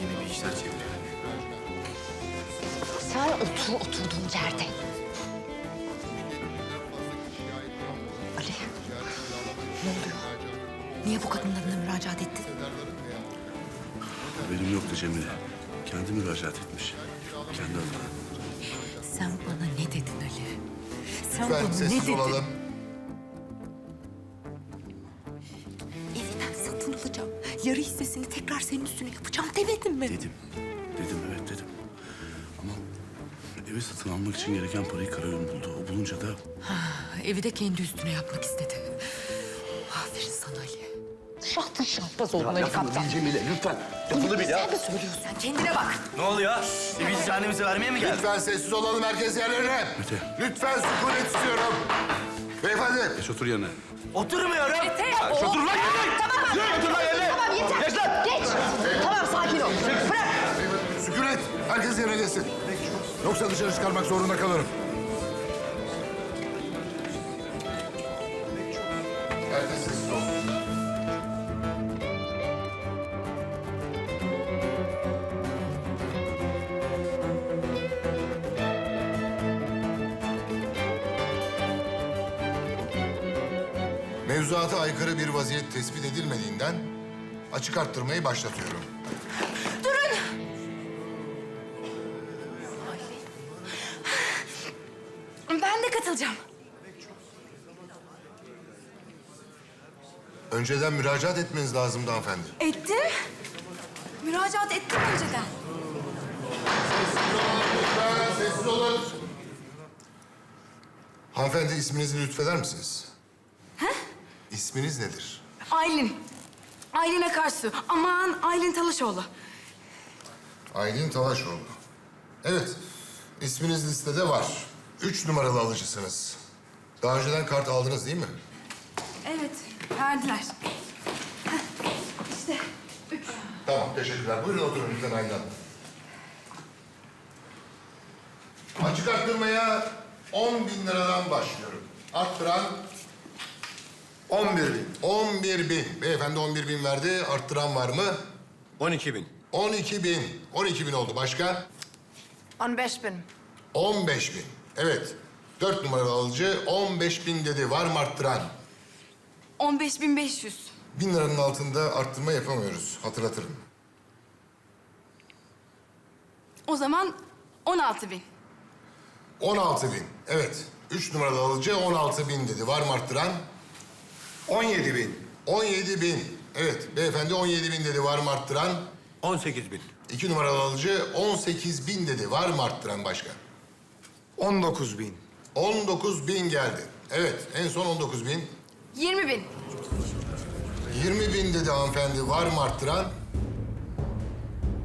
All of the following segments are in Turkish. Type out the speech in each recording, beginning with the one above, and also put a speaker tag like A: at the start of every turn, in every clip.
A: Yine bir işler çeviriyor.
B: Sen otur oturduğun yerde. Ali. Ne oluyor? Niye bu kadının adına müracaat ettin?
A: Haberim yoktu Cemile. Kendi müracaat etmiş. Kendi adına.
B: Sen bana ne dedin Ali? Sen bana ne dedin? Yarı hissesini tekrar senin üstüne yapacağım demedin mi?
A: Dedim. Dedim evet dedim. Ama evi satın almak için gereken parayı Karayön buldu. O bulunca da
B: Evi de kendi üstüne yapmak istedi. Aferin sana Ali. Şahtın şahbaz oldun Ali Kaptan.
A: Cemile lütfen. Lafını bil
B: Sen de söylüyorsun. Kendine bak.
C: Ne oluyor? Bir biz vermeye mi geldin?
D: Lütfen sessiz olalım herkes yerlerine.
A: Mete.
D: Lütfen sükunet istiyorum. Beyefendi.
A: Geç otur yerine.
C: Oturmuyorum.
B: Mete!
C: Otur lan yerine.
B: Tamam.
C: Otur lan yerine.
D: Yoksa dışarı çıkarmak zorunda kalırım. Mevzuata aykırı bir vaziyet tespit edilmediğinden açık arttırmayı başlatıyorum. Önceden müracaat etmeniz lazımdı hanımefendi.
E: Ettim. Müracaat ettim önceden.
D: Sessiz olun. Hanımefendi isminizi lütfeder misiniz? He? İsminiz nedir?
E: Aylin. Aylin Akarsu. Aman Aylin Talaşoğlu.
D: Aylin Talaşoğlu. Evet, isminiz listede var. Üç numaralı alıcısınız. Daha önceden kart aldınız değil mi?
E: Evet, verdiler. Heh, İşte üç.
D: Tamam, teşekkürler. Buyurun oturun lütfen Aylin Hanım. Açık arttırmaya 10 bin liradan başlıyorum. Arttıran
F: 11 bin.
D: 11 bin. Beyefendi 11 bin verdi. Arttıran var mı?
F: 12 bin.
D: 12 bin. 12 bin oldu. Başka?
E: 15 bin.
D: 15 bin. Evet. Dört numaralı alıcı 15 bin dedi. Var mı arttıran?
E: 15 bin 500.
D: Bin liranın altında arttırma yapamıyoruz. Hatırlatırım.
E: O zaman 16 bin.
D: 16 bin. Evet. Üç numaralı alıcı 16 bin dedi. Var mı arttıran?
F: 17 bin.
D: 17 bin. Evet. Beyefendi 17 bin dedi. Var mı arttıran?
F: 18 bin.
D: İki numaralı alıcı 18 bin dedi. Var mı arttıran başka?
F: 19 bin.
D: 19 bin geldi. Evet. En son 19 bin.
E: 20 bin.
D: 20 bin dedi hanımefendi. Var mı arttıran?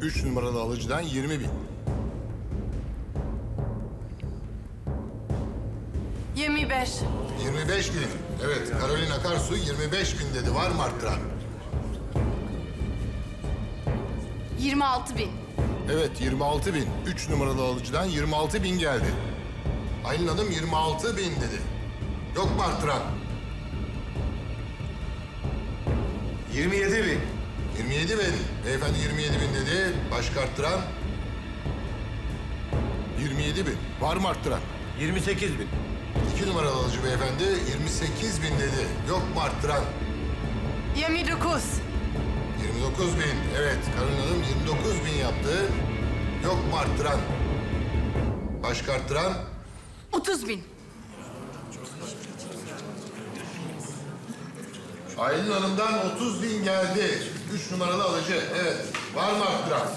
D: Üç numaralı alıcıdan 20 bin.
E: 25.
D: 25 bin. Evet, Karolina Akarsu 25 bin dedi. Var mı arttıran?
E: 26 bin.
D: Evet, 26 bin. Üç numaralı alıcıdan 26 bin geldi. Aylin Hanım 26 bin dedi. Yok mu arttıran?
F: 27 bin.
D: 27 bin. Beyefendi 27 bin dedi. Başka arttıran? 27 bin. Var mı arttıran?
F: 28 bin.
D: İki numaralı alıcı beyefendi 28 bin dedi. Yok mu arttıran?
E: 29.
D: 29 bin. Evet, Karolina Hanım 29 bin yaptı. Yok mu arttıran? Başka arttıran?
E: 30 bin.
D: Aylin Hanım'dan 30 bin geldi. Üç numaralı alıcı. Evet. Var mı arttıran?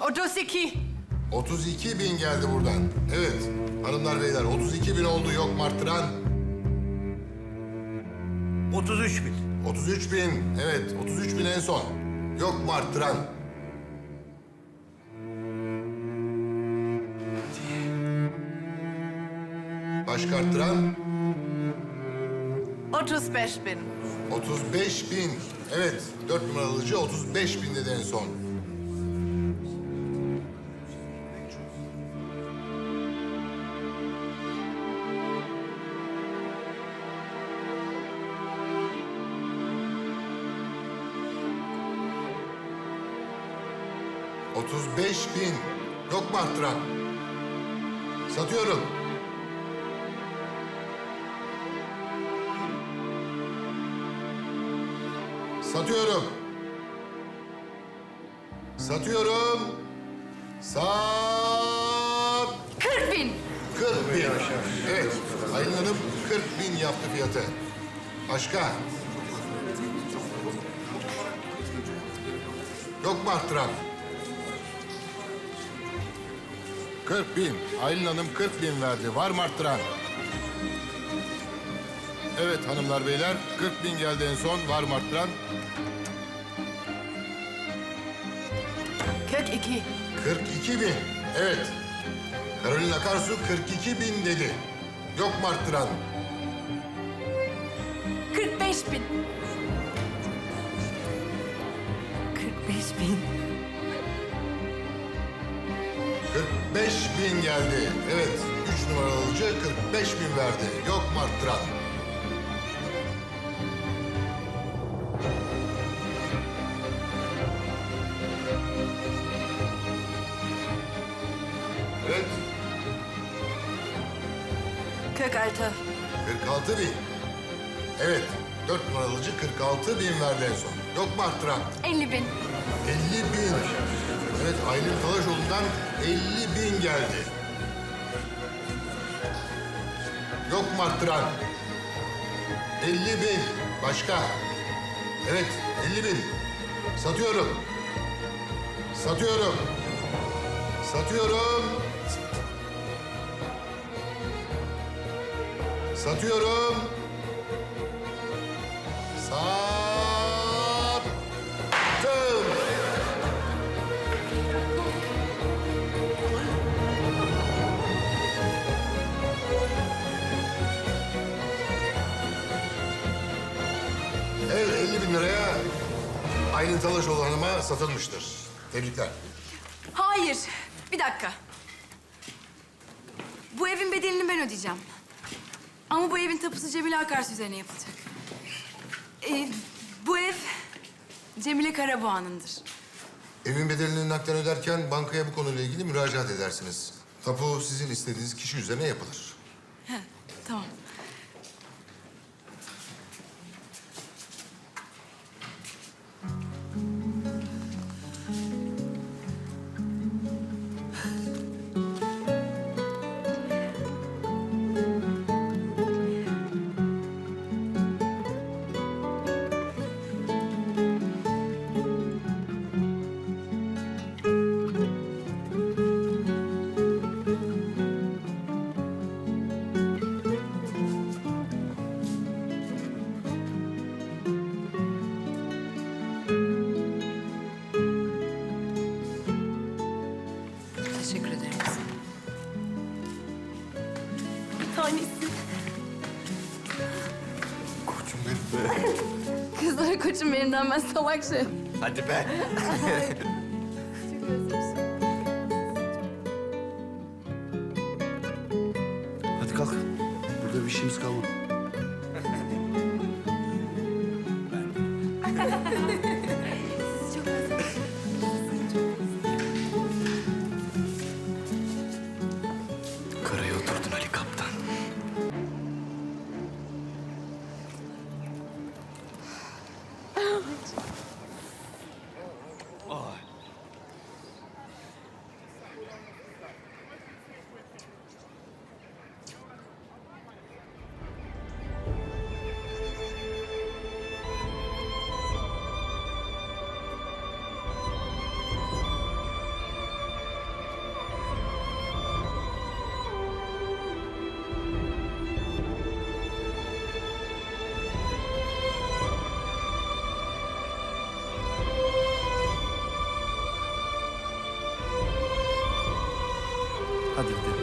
E: Otuz iki.
D: 32 bin geldi buradan. Evet. Hanımlar beyler 32 bin oldu. Yok mu arttıran?
F: 33 bin.
D: 33 bin. Evet. 33 bin en son. Yok mu arttıran? çıkarttıran?
E: 35 bin.
D: 35 bin. Evet, dört numaralıcı 35 bin dedi en son. Otuz beş bin. Yok mu arttıran? Satıyorum. Satıyorum. Satıyorum. Sat.
E: 40 bin.
D: 40 bin. Evet. Aylin Hanım 40 bin yaptı fiyatı. Başka? Yok mu arttıran? 40 bin. Aylin Hanım 40 bin verdi. Var mı arttıran? Evet hanımlar beyler 40 bin geldi en son. Var mı arttıran?
E: 42.
D: 42 bin. Evet. Karolin Akarsu 42 bin dedi. Yok mu arttıran?
E: 45 bin. 45 bin.
D: 45 bin geldi. Evet. 3 numaralı alıcı 45 bin verdi. Yok mu arttıran?
E: 46.
D: 46 bin. Evet. 4 numaralı alıcı 46 bin verdi en son. Yok mu arttıran?
E: 50 bin.
D: 50 bin. Evet Aylin Talaşoğlu'ndan 50 bin geldi. Yok mu arttıran? 50 bin. Başka? Evet 50 bin. Satıyorum. Satıyorum. Satıyorum. Satıyorum. Sattım. Evet 50 bin liraya Aylin Talaşoğlu Hanım'a satılmıştır. Tebrikler.
E: Hayır. Bir dakika. Bu evin bedelini ben ödeyeceğim. Ama bu evin tapusu Cemile Akarsu üzerine yapılacak. Ee, bu ev Cemile Karaboğan'ındır.
D: Evin bedelini nakden öderken bankaya bu konuyla ilgili müracaat edersiniz. Tapu sizin istediğiniz kişi üzerine yapılır. Koçum benim.
E: Kızlara koçum benim ben salak şey.
C: Hadi be.
A: Kalk. Burada dikkat edin.